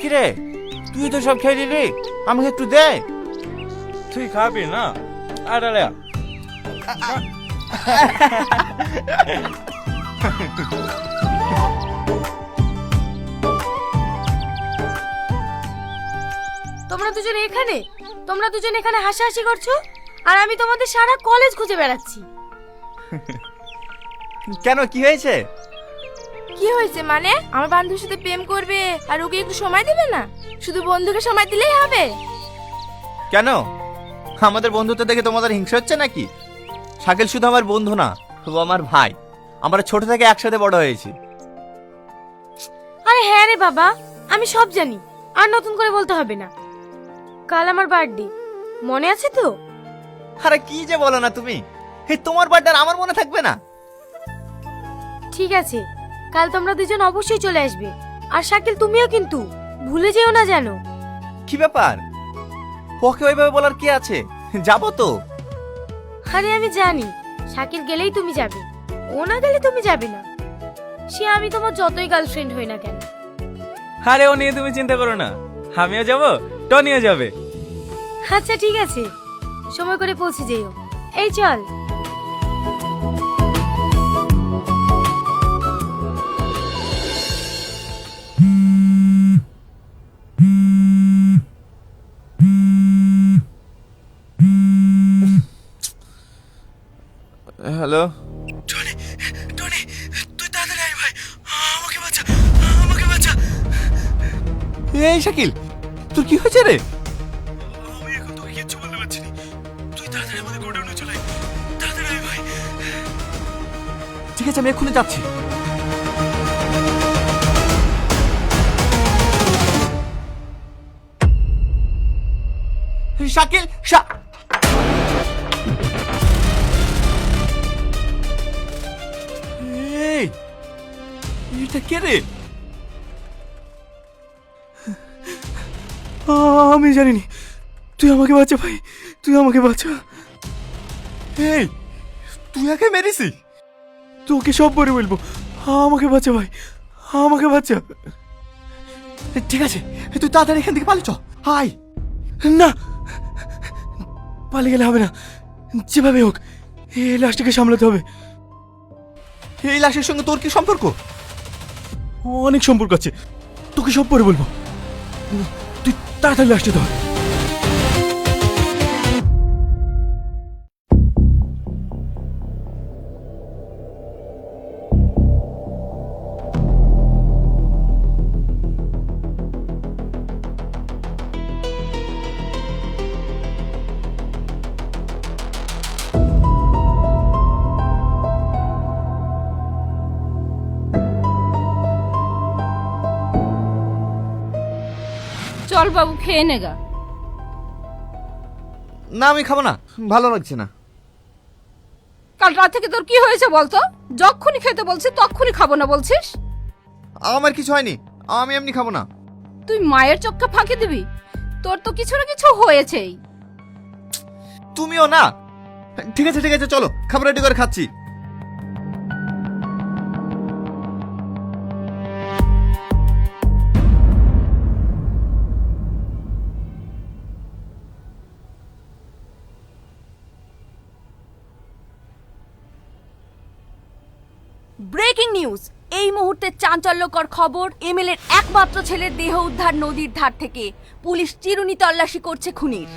কিরে তুই তো সব খেয়ে নিলি? আমাকে একটু দে। তুই খাবি না? আরে তোমরা দুজন এখানে? তোমরা দুজন এখানে হাসাহাসি করছ? আর আমি তোমাদের সারা কলেজ খুঁজে বেড়াচ্ছি। কেন কি হয়েছে? কি হয়েছে মানে? আমার বান্ধবীর সাথে প্রেম করবে আর ওকে একটু সময় দেবে না? শুধু বন্ধুকে সময় দিলেই হবে? কেন? আমাদের বন্ধুত্ব দেখে তোমাদের হিংসা হচ্ছে নাকি? শাকিল শুধু আমার বন্ধু না ও আমার ভাই। আমরা ছোট থেকে একসাথে বড় হয়েছি। আরে হ্যাঁ রে বাবা আমি সব জানি। আর নতুন করে বলতে হবে না। কাল আমার বার্থডে। মনে আছে তো? আরে কি যে বলো না তুমি? এই তোমার বার্থডে আমার মনে থাকবে না। ঠিক আছে। কাল তোমরা দুজন অবশ্যই চলে আসবে। আর শাকিল তুমিও কিন্তু। ভুলে যেও না জানো কি ব্যাপার? ওকে ওইভাবে বলার কি আছে? যাব তো। আরে আমি জানি। শাকিল গেলেই তুমি যাবে। ও না গেলে তুমি যাবে না। সে আমি তোমার যতই গার্লফ্রেন্ড হই না কেন। আরে ও নিয়ে তুমি চিন্তা করো না। আমিও যাব টনিও যাবে। আচ্ছা ঠিক আছে। সময় করে পৌঁছে যেও। এই চল। হ্যালো? টনি টনি তুই তাড়াতাড়ি আয় ভাই। আমাকে বাঁচা আমাকে বাঁচা। এই শাকিল তোর কি হয়েছে রে? আমি এখন তোকে কিচ্ছু বলতে পারছি না। তুই তাড়াতাড়ি আমাদের গোডাউনে চলে আয়। তাড়াতাড়ি আয় ভাই। ঠিক আছে আমি এক্ষুনি যাচ্ছি। শাকিল শা- এটা কে রে আমি জানিনি। তুই আমাকে বাঁচা ভাই তুই আমাকে বাঁচা। এই তুই একে মেরেছি? তোকে সব পরে বলব আমাকে বাঁচা ভাই আমাকে বাঁচা। ঠিক আছে তুই তাড়াতাড়ি এখান থেকে পালিয়ে চ। হাই। না পালিয়ে গেলে হবে না। যেভাবে হোক এই লাশটাকে সামলাতে হবে। এই লাশের সঙ্গে তোর কি সম্পর্ক? অনেক সম্পর্ক আছে। তোকে সব পরে বলব। তুই তাড়াতাড়ি আসতে ধর চল বাবু খেয়ে নেগা না আমি খাব না। ভালো লাগছে না। কাল রাত থেকে তোর কি হয়েছে বলতো? যখনই খেতে বলছি তখনই খাব না বলছিস? আমার কিছু হয়নি। আমি এমনি খাব না। তুই মায়ের চোখকে ফাঁকি দিবি? তোর তো কিছু না কিছু হয়েছেই। তুমিও না। ঠিক আছে ঠিক আছে চলো। খাবার রেডি করে খাচ্ছি। Breaking news. এই মুহূর্তে চাঞ্চল্যকর খবর, এমএলএর একমাত্র ছেলের দেহ উদ্ধার নদীর ধার থেকে। পুলিশ চিরুনি তল্লাশি করছে খুনির।